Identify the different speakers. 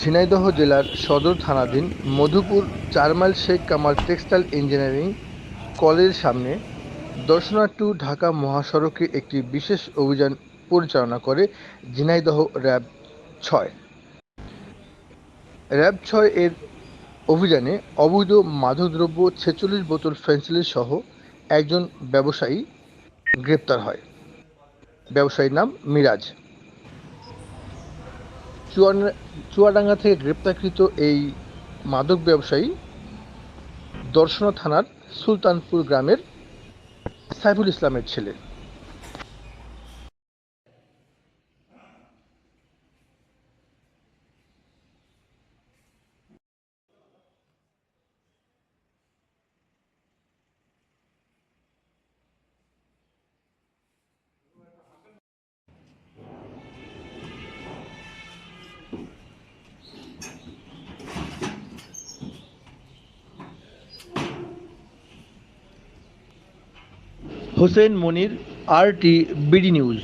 Speaker 1: ঝিনাইদহ জেলার সদর থানাধীন মধুপুর চার mile Sheikh Kamal textile engineering কলেজের সামনে দর্শনাট্য ঢাকা মহাসড়কে একটি বিশেষ অভিযান পরিচালনা করে ঝিনাইদহ র্যাব ছয়। র্যাব ছয় এর অভিযানে অবৈধ মাদকদ্রব্য ছেচল্লিশ বোতল ফেন্সিলের সহ একজন ব্যবসায়ী গ্রেপ্তার হয়। ব্যবসায়ীর নাম মিরাজ। চুয়াডা- চুয়াডাঙ্গা থেকে গ্রেপ্তারকৃত এই মাদক ব্যবসায়ী দর্শনা থানার সুলতানপুর গ্রামের সাইফুল ইসলামের ছেলে। Hossain Monir R T BD news.